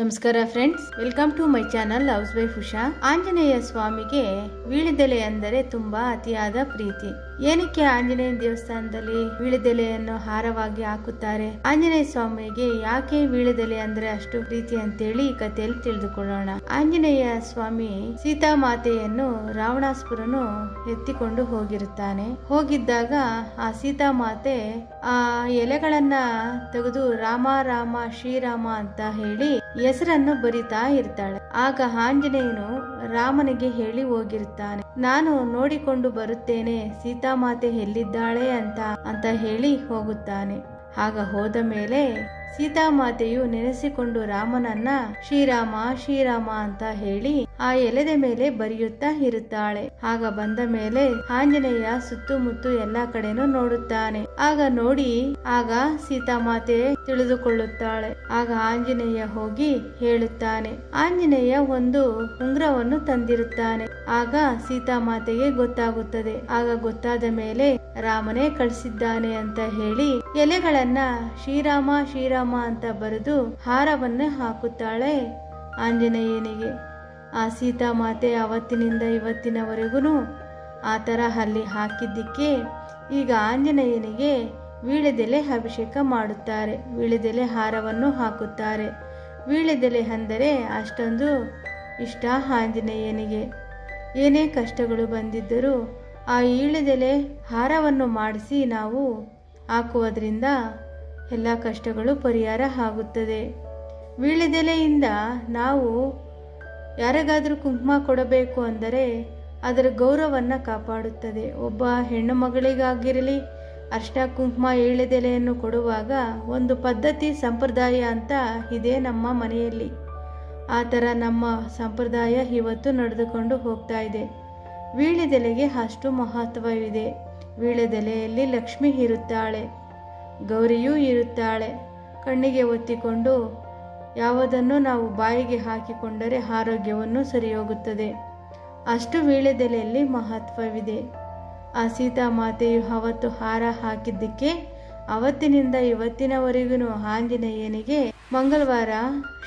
ನಮಸ್ಕಾರ friends welcome to my channel house wife Usha Anjaneya ಸ್ವಾಮಿಗೆ ವೀಳಿದೆಲೆ ಅಂದರೆ ತುಂಬಾ ಅತಿಯಾದ ಪ್ರೀತಿ. ಏನಕ್ಕೆ ಆಂಜನೇಯ ದೇವಸ್ಥಾನದಲ್ಲಿ ವೀಳಿದೆಲೆಯನ್ನು ಹಾರವಾಗಿ ಹಾಕುತ್ತಾರೆ? ಆಂಜನೇಯ ಸ್ವಾಮಿಗೆ ಯಾಕೆ ವೀಳಿದೆಲೆ ಅಂದ್ರೆ ಅಷ್ಟು ಪ್ರೀತಿ ಅಂತೇಳಿ ಈ ಕಥೆಯಲ್ಲಿ ತಿಳಿದುಕೊಳ್ಳೋಣ. ಆಂಜನೇಯ ಸ್ವಾಮಿ ಸೀತಾಮಾತೆಯನ್ನು ರಾವಣಾಸ್ಪುರನು ಎತ್ತಿಕೊಂಡು ಹೋಗಿರುತ್ತಾನೆ. ಹೋಗಿದ್ದಾಗ ಆ ಸೀತಾಮಾತೆ ಆ ಎಲೆಗಳನ್ನ ತೆಗೆದು ರಾಮ ರಾಮ, ಶ್ರೀರಾಮ ಅಂತ ಹೇಳಿ ಹೆಸರನ್ನು ಬರಿತಾ ಇರ್ತಾಳೆ. ಆಗ ಆಂಜನೇಯನು ರಾಮನಿಗೆ ಹೇಳಿ ಹೋಗಿರ್ತಾನೆ. ನಾನು ನೋಡಿಕೊಂಡು ಬರುತ್ತೇನೆ, ಸೀತಾಮಾತೆ ಎಲ್ಲಿದ್ದಾಳೆ ಅಂತ ಅಂತ ಹೇಳಿ ಹೋಗುತ್ತಾನೆ. ಆಗ ಹೋದ ಮೇಲೆ ಸೀತಾಮಾತೆಯು ನೆನೆಸಿಕೊಂಡು ರಾಮನನ್ನ, ಶ್ರೀರಾಮ ಶ್ರೀರಾಮ ಅಂತ ಹೇಳಿ ಆ ಎಲೆದ ಮೇಲೆ ಬರೆಯುತ್ತಾ ಇರುತ್ತಾಳೆ. ಆಗ ಬಂದ ಮೇಲೆ ಆಂಜನೇಯ ಸುತ್ತಮುತ್ತ ಎಲ್ಲಾ ಕಡೆನೂ ನೋಡುತ್ತಾನೆ. ಆಗ ನೋಡಿ, ಆಗ ಸೀತಾಮಾತೆ ತಿಳಿದುಕೊಳ್ಳುತ್ತಾಳೆ. ಆಗ ಆಂಜನೇಯ ಹೋಗಿ ಹೇಳುತ್ತಾನೆ, ಆಂಜನೇಯ ಒಂದು ಉಂಗ್ರವನ್ನು ತಂದಿರುತ್ತಾನೆ. ಆಗ ಸೀತಾಮಾತೆಗೆ ಗೊತ್ತಾಗುತ್ತದೆ. ಆಗ ಗೊತ್ತಾದ ಮೇಲೆ ರಾಮನೇ ಕಳಿಸಿದ್ದಾನೆ ಅಂತ ಹೇಳಿ ಎಲೆಗಳನ್ನ ಶ್ರೀರಾಮ ಶ್ರೀರಾಮ ಅಂತ ಬರೆದು ಹಾರವನ್ನು ಹಾಕುತ್ತಾಳೆ ಆಂಜನೇಯನಿಗೆ. ಆ ಸೀತಾಮಾತೆ ಅವತ್ತಿನಿಂದ ಇವತ್ತಿನವರೆಗೂ ಆ ಥರ ಅಲ್ಲಿ ಹಾಕಿದ್ದಕ್ಕೆ ಈಗ ಆಂಜನೇಯನಿಗೆ ವೀಳ್ಯದೆಲೆ ಅಭಿಷೇಕ ಮಾಡುತ್ತಾರೆ. ವೀಳೆದೆಲೆ ಹಾರವನ್ನು ಹಾಕುತ್ತಾರೆ. ವೀಳೆದೆಲೆ ಅಂದರೆ ಅಷ್ಟೊಂದು ಇಷ್ಟ ಆಂಜನೇಯನಿಗೆ. ಏನೇ ಕಷ್ಟಗಳು ಬಂದಿದ್ದರೂ ಆ ಈಳೆದೆಲೆ ಹಾರವನ್ನು ಮಾಡಿಸಿ ನಾವು ಹಾಕುವುದರಿಂದ ಎಲ್ಲ ಕಷ್ಟಗಳು ಪರಿಹಾರ ಆಗುತ್ತದೆ. ವೀಳ್ಯದೆಲೆಯಿಂದ ನಾವು ಯಾರಿಗಾದರೂ ಕುಂಕುಮ ಕೊಡಬೇಕು ಅಂದರೆ ಅದರ ಗೌರವವನ್ನು ಕಾಪಾಡುತ್ತದೆ. ಒಬ್ಬ ಹೆಣ್ಣು ಮಗಳಿಗಾಗಿರಲಿ, ಅಷ್ಟಾ ಕುಂಕುಮ ಏಳೆದೆಲೆಯನ್ನು ಕೊಡುವಾಗ ಒಂದು ಪದ್ಧತಿ ಸಂಪ್ರದಾಯ ಅಂತ ಇದೆ ನಮ್ಮ ಮನೆಯಲ್ಲಿ. ಆ ಥರ ನಮ್ಮ ಸಂಪ್ರದಾಯ ಇವತ್ತು ನಡೆದುಕೊಂಡು ಹೋಗ್ತಾ ಇದೆ. ವೀಳೆದೆಲೆಗೆ ಅಷ್ಟು ಮಹತ್ವವಿದೆ. ವೀಳೆದೆಲೆಯಲ್ಲಿ ಲಕ್ಷ್ಮಿ ಇರುತ್ತಾಳೆ. ಗೌರಿಯೂ ಇರುತ್ತಾಳೆ. ಕಣ್ಣಿಗೆ ಒತ್ತಿಕೊಂಡು, ಯಾವುದನ್ನು ನಾವು ಬಾಯಿಗೆ ಹಾಕಿಕೊಂಡರೆ ಆರೋಗ್ಯವನ್ನು ಸರಿಯೋಗುತ್ತದೆ ಅಷ್ಟು ವೀಳ್ಯದೆಲೆಯಲ್ಲಿ ಮಹತ್ವವಿದೆ. ಆ ಸೀತಾಮಾತೆಯು ಅವತ್ತು ಹಾರ ಹಾಕಿದ್ದಕ್ಕೆ ಅವತ್ತಿನಿಂದ ಇವತ್ತಿನವರೆಗೂ ಆಂಜನೇಯನಿಗೆ ಮಂಗಳವಾರ,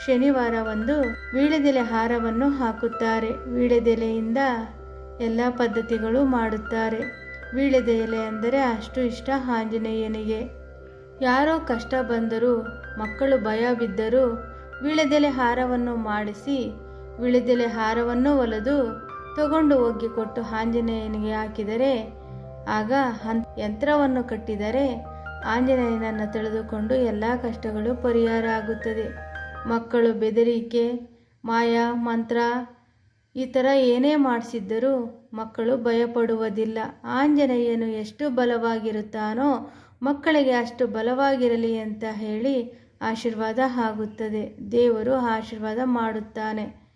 ಶನಿವಾರ ಒಂದು ವೀಳೆದೆಲೆ ಹಾರವನ್ನು ಹಾಕುತ್ತಾರೆ. ವೀಳೆದೆಲೆಯಿಂದ ಎಲ್ಲ ಪದ್ಧತಿಗಳು ಮಾಡುತ್ತಾರೆ. ವೀಳೆದೆಲೆ ಅಂದರೆ ಅಷ್ಟು ಇಷ್ಟ ಆಂಜನೇಯನಿಗೆ. ಯಾರೋ ಕಷ್ಟ ಬಂದರೂ, ಮಕ್ಕಳು ಭಯ ಬಿದ್ದರೂ ವಿಳೆದೆಲೆ ಹಾರವನ್ನು ಮಾಡಿಸಿ, ವಿಳೆದೆಲೆ ಹಾರವನ್ನು ಒಲೆದು ತಗೊಂಡು ಹೋಗಿ ಕೊಟ್ಟು ಆಂಜನೇಯನಿಗೆ ಹಾಕಿದರೆ, ಆಗ ಹನ್ ಯಂತ್ರವನ್ನು ಕಟ್ಟಿದರೆ ಆಂಜನೇಯನನ್ನು ತಿಳಿದುಕೊಂಡು ಎಲ್ಲ ಕಷ್ಟಗಳು ಪರಿಹಾರ ಆಗುತ್ತದೆ. ಮಕ್ಕಳು ಬೆದರಿಕೆ, ಮಾಯ, ಮಂತ್ರ ಈ ಥರ ಏನೇ ಮಾಡಿಸಿದ್ದರೂ ಮಕ್ಕಳು ಭಯಪಡುವುದಿಲ್ಲ. ಆಂಜನೇಯನು ಎಷ್ಟು ಬಲವಾಗಿರುತ್ತಾನೋ ಮಕ್ಕಳಿಗೆ ಅಷ್ಟು ಬಲವಾಗಿರಲಿ ಅಂತ ಹೇಳಿ ಆಶೀರ್ವಾದ ಆಗುತ್ತದೆ. ದೇವರು ಆಶೀರ್ವಾದ ಮಾಡುತ್ತಾನೆ.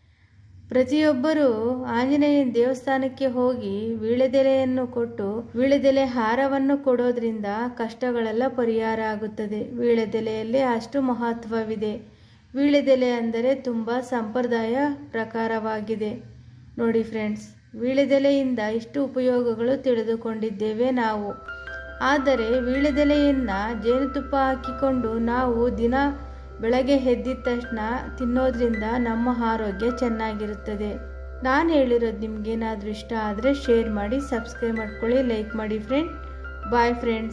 ಪ್ರತಿಯೊಬ್ಬರೂ ಆಂಜನೇಯನ ದೇವಸ್ಥಾನಕ್ಕೆ ಹೋಗಿ ವೀಳೆದೆಲೆಯನ್ನು ಕೊಟ್ಟು ವೀಳೆದೆಲೆ ಹಾರವನ್ನು ಕೊಡೋದ್ರಿಂದ ಕಷ್ಟಗಳೆಲ್ಲ ಪರಿಹಾರ ಆಗುತ್ತದೆ. ವೀಳೆದೆಲೆಯಲ್ಲಿ ಅಷ್ಟು ಮಹತ್ವವಿದೆ. ವೀಳೆದೆಲೆ ಅಂದರೆ ತುಂಬ ಸಂಪ್ರದಾಯ ಪ್ರಕಾರವಾಗಿದೆ. ನೋಡಿ ಫ್ರೆಂಡ್ಸ್ ವೀಳೆದೆಲೆಯಿಂದ ಇಷ್ಟು ಉಪಯೋಗಗಳು ತಿಳಿದುಕೊಂಡಿದ್ದೇವೆ ನಾವು. ಆದರೆ ವೀಳ್ಯದೆಲೆಯನ್ನ ಜೇನುತುಪ್ಪ ಹಾಕಿಕೊಂಡು ನಾವು ದಿನ ಬೆಳಗ್ಗೆ ಎದ್ದಿದ ತಕ್ಷಣ ತಿನ್ನೋದ್ರಿಂದ ನಮ್ಮ ಆರೋಗ್ಯ ಚೆನ್ನಾಗಿರುತ್ತದೆ. ನಾನು ಹೇಳಿರೋದು ನಿಮ್ಗೇನಾದರೂ ಇಷ್ಟ ಆದರೆ ಶೇರ್ ಮಾಡಿ ಸಬ್ಸ್ಕ್ರೈಬ್ ಮಾಡ್ಕೊಳ್ಳಿ ಲೈಕ್ ಮಾಡಿ ಫ್ರೆಂಡ್ ಬಾಯ್ ಫ್ರೆಂಡ್ಸ್